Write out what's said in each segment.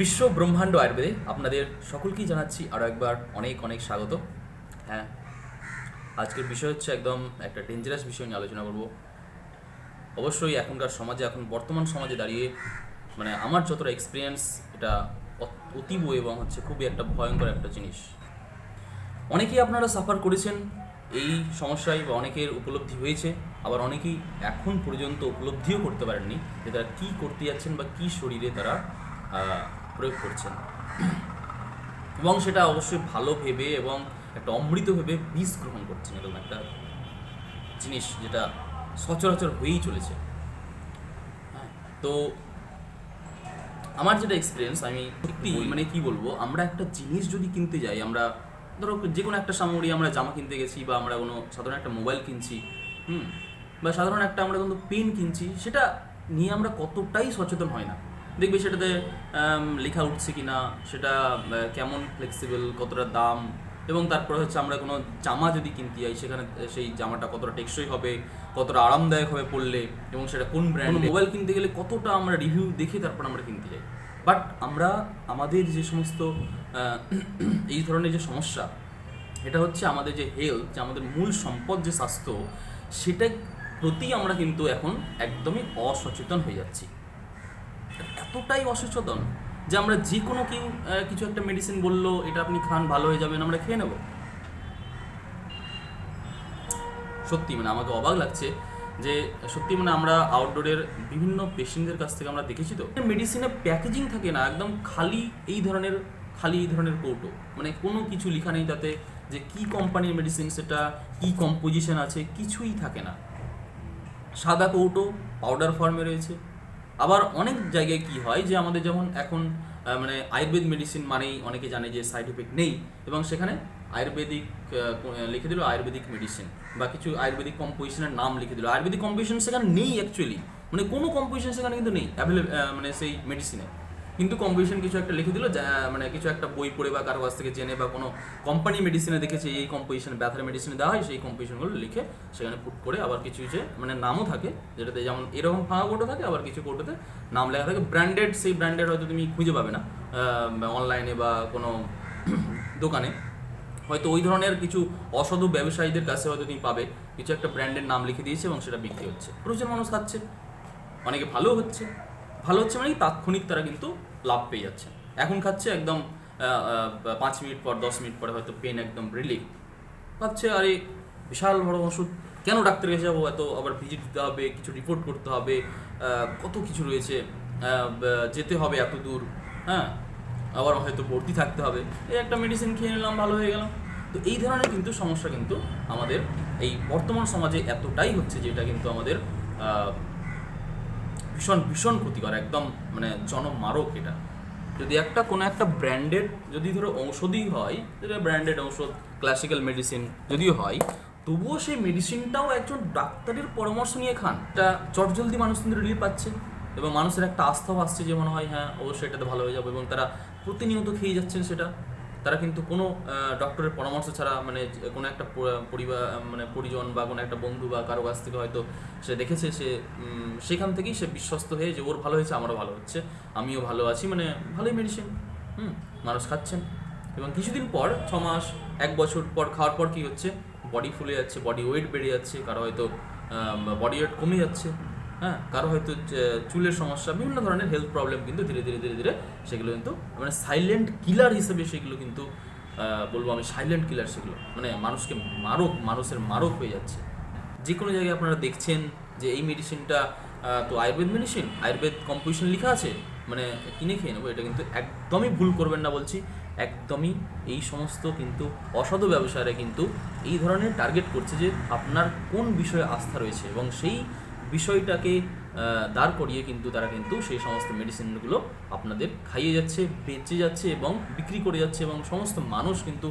বিশ্ব ব্রহ্মাণ্ড আয়ুর্বেদে আপনাদের সকলকেই জানাচ্ছি আরও একবার অনেক অনেক স্বাগত। হ্যাঁ আজকের বিষয় হচ্ছে একদম একটা ডেঞ্জারাস বিষয় নিয়ে আলোচনা করব। অবশ্যই এখনকার সমাজে, এখন বর্তমান সমাজে দাঁড়িয়ে মানে আমার যতটা এক্সপিরিয়েন্স এটা অতীব এবং হচ্ছে খুবই একটা ভয়ঙ্কর একটা জিনিস। অনেকেই আপনারা সাফার করেছেন এই সমস্যায় বা অনেকের উপলব্ধি হয়েছে, আবার অনেকেই এখন পর্যন্ত উপলব্ধিও করতে পারেননি যে তারা কী করতে যাচ্ছেন বা কী শরীরে তারা প্রয়োগ করছেন। এবং সেটা অবশ্যই ভালো ভেবে এবং একটা অমৃত ভেবে বীজ গ্রহণ করছেন এরকম একটা জিনিস যেটা সচরাচর হয়েই চলেছে। হ্যাঁ, তো আমার যেটা এক্সপিরিয়েন্স আমি সত্যি মানে কি বলব আমরা একটা জিনিস যদি কিনতে যাই আমরা ধরো যে কোনো একটা সামগ্রী আমরা জামা কিনতে গেছি বা আমরা কোনো সাধারণ একটা মোবাইল কিনছি হুম বা সাধারণ একটা আমরা কোনো পেন কিনছি সেটা নিয়ে আমরা কতটাই সচেতন হয় না। দেখবে সেটাতে লেখা উঠছে কি না সেটা কেমন ফ্লেক্সিবল কতটা দাম এবং তারপরে হচ্ছে আমরা কোনো জামা যদি কিনতে যাই সেখানে সেই জামাটা কতটা টেকসই হবে কতটা আরামদায়ক হবে পরলে এবং সেটা কোন ব্র্যান্ড মোবাইল কিনতে গেলে কতটা আমরা রিভিউ দেখে তারপর আমরা কিনতে যাই। বাট আমরা আমাদের যে সমস্ত এই ধরনের যে সমস্যা এটা হচ্ছে আমাদের যে হেলথ যে আমাদের মূল সম্পদ যে স্বাস্থ্য সেটা প্রতি আমরা কিন্তু এখন একদমই অসচেতন হয়ে যাচ্ছি। এতটাই অসচেতন যে আমরা যে কোনো কেউ কিছু একটা মেডিসিন বলল, এটা আপনি খান, ভালো হয়ে যাবেন, আমরা খেয়ে নেব। সত্যি মানে আমাকে অবাক লাগছে যে সত্যি মানে আমরা আউটডোরের বিভিন্ন পেশেন্টদের কাছ থেকে আমরা দেখেছি তো। মেডিসিনের প্যাকেজিং থাকে না, একদম খালি এই ধরনের, খালি এই ধরনের কৌটো। মানে কোনো কিছু লেখা নেই তাতে যে কি কোম্পানির মেডিসিন সেটা, কি কম্পোজিশন আছে, কিছুই থাকে না। সাদা কৌটো পাউডার ফর্মে রয়েছে। আবার অনেক জায়গায় কি হয় যে আমাদের যেমন এখন মানে আয়ুর্বেদ মেডিসিন মানেই অনেকে জানে যে সাইড এফেক্ট নেই এবং সেখানে আয়ুর্বেদিক লিখে দিল আয়ুর্বেদিক মেডিসিন বা কিছু আয়ুর্বেদিক কম্পোজিশনের নাম লিখে দিল। আয়ুর্বেদিক কম্পোজিশন সেখানে নেই অ্যাকচুয়ালি মানে কোনো কম্পোজিশন সেখানে কিন্তু নেই অ্যাভেলেবেল মানে সেই মেডিসিনে কিন্তু কম্পোজিশন কিছু একটা লিখে দিল মানে কিছু একটা বই পড়ে বা কারও কাছ থেকে জেনে বা কোনো কোম্পানি মেডিসিনে দেখেছে, এই কম্পোজিশন ব্যথার মেডিসিনে দেওয়া হয়, সেই কম্পোজিশনগুলো লিখে সেখানে পুট করে আবার কিছু যে মানে নামও থাকে, যেটাতে যেমন এরকম ফাঁকা কোটো থাকে, আবার কিছু কোটোতে নাম লেখা থাকে। ব্র্যান্ডেড সেই ব্র্যান্ডেড হয়তো তুমি খুঁজে পাবে না অনলাইনে বা কোনো দোকানে। হয়তো ওই ধরনের কিছু অসাধু ব্যবসায়ীদের কাছে হয়তো তুমি পাবে, কিছু একটা ব্র্যান্ডের নাম লিখে দিয়েছে এবং সেটা বিক্রি হচ্ছে। প্রচুর মানুষ খাচ্ছে, অনেকে ভালো হচ্ছে। ভালো হচ্ছে মানে তাৎক্ষণিক তারা কিন্তু লাভ পেয়ে যাচ্ছে। এখন খাচ্ছে একদম পাঁচ মিনিট পর, দশ মিনিট পরে হয়তো পেন একদম রিলিফ ভাবছে, আরে, বিশাল বড় ওষুধ, কেন ডাক্তারের কাছে যাব? এত আবার ভিজিট দিতে হবে, কিছু রিপোর্ট করতে হবে কত কিছু রয়েছে যেতে হবে এত দূর হ্যাঁ? আবার হয়তো ভর্তি থাকতে হবে। এই একটা মেডিসিন খেয়ে নিলাম, ভালো হয়ে গেলাম। তো এই ধরনের কিন্তু সমস্যা কিন্তু আমাদের, এই বর্তমান সমাজে এতটাই হচ্ছে যেটা কিন্তু আমাদের ভীষণ ভীষণ ক্ষতিকর, একদম মানে জনমারক এটা। যদি একটা কোনো একটা ব্র্যান্ডেড যদি ধরো ঔষধই হয়, যেটা ব্র্যান্ডেড ঔষধ ক্লাসিক্যাল মেডিসিন যদিও হয়, তবুও সেই মেডিসিনটাও একজন ডাক্তারের পরামর্শ নিয়ে খান। এটা চটজলদি মানুষ কিন্তু রিলিফ পাচ্ছে এবং মানুষের একটা আস্থাও আসছে যে মনে হয় হ্যাঁ অবশ্যই এটাতে ভালো হয়ে যাবে এবং তারা প্রতিনিয়ত খেয়ে যাচ্ছেন সেটা। তারা কিন্তু কোনো ডক্টরের পরামর্শ ছাড়া মানে কোনো একটা পরিবার মানে পরিজন বা কোনো একটা বন্ধু বা কারও কাছ থেকে হয়তো সে দেখেছে, সে সেখান থেকেই সে বিশ্বস্ত হয়ে যে ওর ভালো হয়েছে, আমারও ভালো হচ্ছে, আমিও ভালো আছি মানে ভালোই মেডিসিন হুম, মানুষ খাচ্ছেন। এবং কিছুদিন পর ছ মাস এক বছর পর খাওয়ার পর কী হচ্ছে বডি ফুলে যাচ্ছে বডি ওয়েট বেড়ে যাচ্ছে, কারও হয়তো বডি ওয়েট কমে যাচ্ছে। হ্যাঁ কারও হয়তো চুলের সমস্যা, বিভিন্ন ধরনের হেলথ প্রবলেম কিন্তু ধীরে ধীরে ধীরে ধীরে সেগুলো কিন্তু মানে সাইলেন্ট কিলার হিসেবে সেগুলো কিন্তু বলব আমি সাইলেন্ট কিলার সেগুলো মানে মানুষকে মারক, মানুষের মারক হয়ে যাচ্ছে। যে কোনো জায়গায় আপনারা দেখছেন যে এই মেডিসিনটা তো আয়ুর্বেদ মেডিসিন আয়ুর্বেদ কম্পোজিশন লেখা আছে মানে কিনে খেয়ে নেব, এটা কিন্তু একদমই ভুল করবেন না বলছি, একদমই এই সমস্ত কিন্তু অসাধু ব্যবসায়ীরা কিন্তু এই ধরনের টার্গেট করছে যে আপনার কোন বিষয়ে আস্থা রয়েছে এবং সেই বিষয়টাকে দাঁড় করিয়ে কিন্তু তারা কিন্তু সেই সমস্ত মেডিসিনগুলো আপনাদের খাইয়ে যাচ্ছে, বেঁচে যাচ্ছে এবং বিক্রি করে যাচ্ছে এবং সমস্ত মানুষ কিন্তু,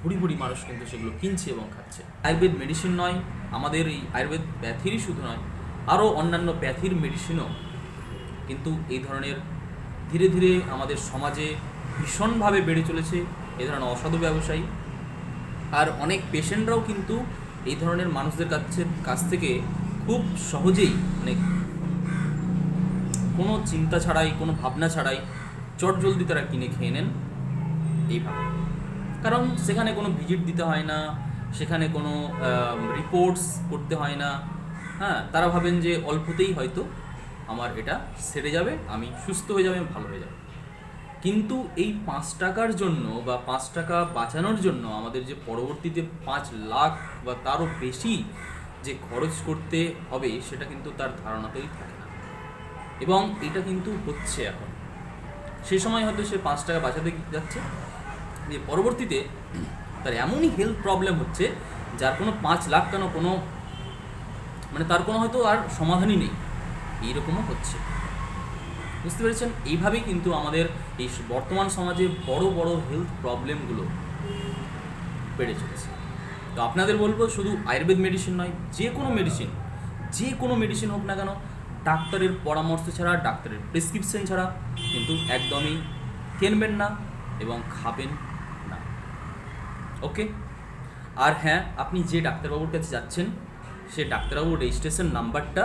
ভুড়ি ভুড়ি মানুষ কিন্তু সেগুলো কিনছে এবং খাচ্ছে। আয়ুর্বেদ মেডিসিন নয়, আমাদের এই আয়ুর্বেদ প্যাথিরই শুধু নয়, আরও অন্যান্য প্যাথির মেডিসিনও কিন্তু এই ধরনের ধীরে ধীরে আমাদের সমাজে ভীষণভাবে বেড়ে চলেছে এই ধরনের অসাধু ব্যবসায়ী। আর অনেক পেশেন্টরাও কিন্তু এই ধরনের মানুষদের কাছে, কাছ থেকে খুব সহজেই মানে কোনো চিন্তা ছাড়াই, কোনো ভাবনা ছাড়াই চট জলদি তারা কিনে খেয়ে নেন এইভাবে। কারণ সেখানে কোনো ভিজিট দিতে হয় না, সেখানে কোনো রিপোর্টস করতে হয় না। হ্যাঁ তারা ভাবেন যে অল্পতেই হয়তো আমার এটা সেরে যাবে, আমি সুস্থ হয়ে যাবে ভালো হয়ে যাবে। কিন্তু এই পাঁচ টাকার জন্য বা পাঁচ টাকা বাঁচানোর জন্য আমাদের যে পরবর্তীতে পাঁচ লাখ বা তারও বেশি যে খরচ করতে হবে সেটা কিন্তু তার ধারণাতেই থাকে না। এবং এটা কিন্তু হচ্ছে এখন। সে সময় হয়তো সে পাঁচ টাকা বাঁচাতে যাচ্ছে। যে পরবর্তীতে তার এমনই হেলথ প্রবলেম হচ্ছে, যার কোনো পাঁচ লাখ কেন কোনো মানে তার কোনো হয়তো আর সমাধানই নেই। এইরকমও হচ্ছে। বুঝতে পেরেছেন? এইভাবেই কিন্তু আমাদের এই বর্তমান সমাজে বড় বড় হেলথ প্রবলেমগুলো বেড়ে চলেছে। তো আপনাদের বলব শুধু আয়ুর্বেদ মেডিসিন নয়, যে কোনো মেডিসিন যে কোনো মেডিসিন হোক না কেন, ডাক্তারের পরামর্শ ছাড়া, ডাক্তারের প্রেসক্রিপশন ছাড়া কিন্তু একদমই কিনবেন না এবং খাবেন না। ওকে আর হ্যাঁ আপনি যে ডাক্তারবাবুর কাছে যাচ্ছেন, সে ডাক্তারবাবুর রেজিস্ট্রেশন নাম্বারটা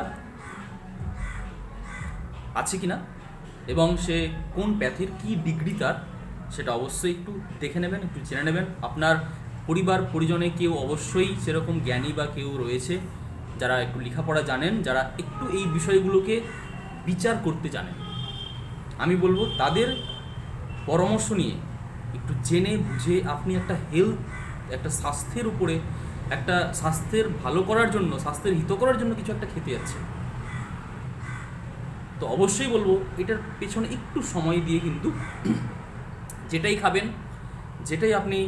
আছে কি না এবং সে কোন প্যাথির কি ডিগ্রি তার, সেটা অবশ্যই একটু দেখে নেবেন, একটু জেনে নেবেন। আপনার পরিবার, পরিজনে কেউ অবশ্যই সেরকম জ্ঞানী বা কেউ রয়েছে যারা একটু লেখাপড়া জানেন, যারা একটু এই বিষয়গুলোকে বিচার করতে জানেন। আমি বলব তাদের পরামর্শ নিয়ে একটু জেনে বুঝে আপনি একটা হেলথ একটা স্বাস্থ্যের উপরে, একটা স্বাস্থ্যের ভালো করার জন্য, স্বাস্থ্যের হিত করার জন্য কিছু একটা খেতে যাচ্ছেন তো অবশ্যই বলব এটার পেছনে একটু সময় দিয়ে কিন্তু যেটাই খাবেন, যেটাই আপনি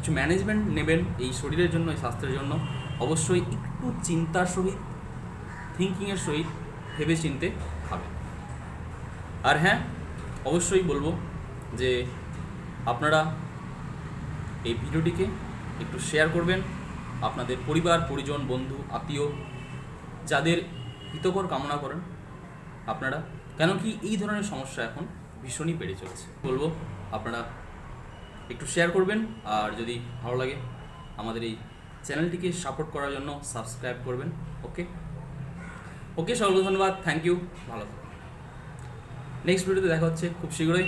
কিছু ম্যানেজমেন্ট নেবেন এই শরীরের জন্য, এই স্বাস্থ্যের জন্য। অবশ্যই একটু চিন্তার সহিত থিঙ্কিংয়ের সহিত ভেবে চিনতে খাবেন আর হ্যাঁ অবশ্যই বলব যে আপনারা এই ভিডিওটিকে একটু শেয়ার করবেন। আপনাদের পরিবার, পরিজন, বন্ধু, আত্মীয়, যাদের হিতকর কামনা করেন, আপনারা কেন কি এই ধরনের সমস্যা এখন ভীষণই বেড়ে চলেছে। বলব, আপনারা একটু শেয়ার করবেন, আর যদি ভালো লাগে আমাদের এই চ্যানেলটিকে সাপোর্ট করার জন্য সাবস্ক্রাইব করবেন ওকে ওকে সকলকে ধন্যবাদ থ্যাংক ইউ ভালো নেক্সট ভিডিওতে দেখা হচ্ছে খুব শীঘ্রই।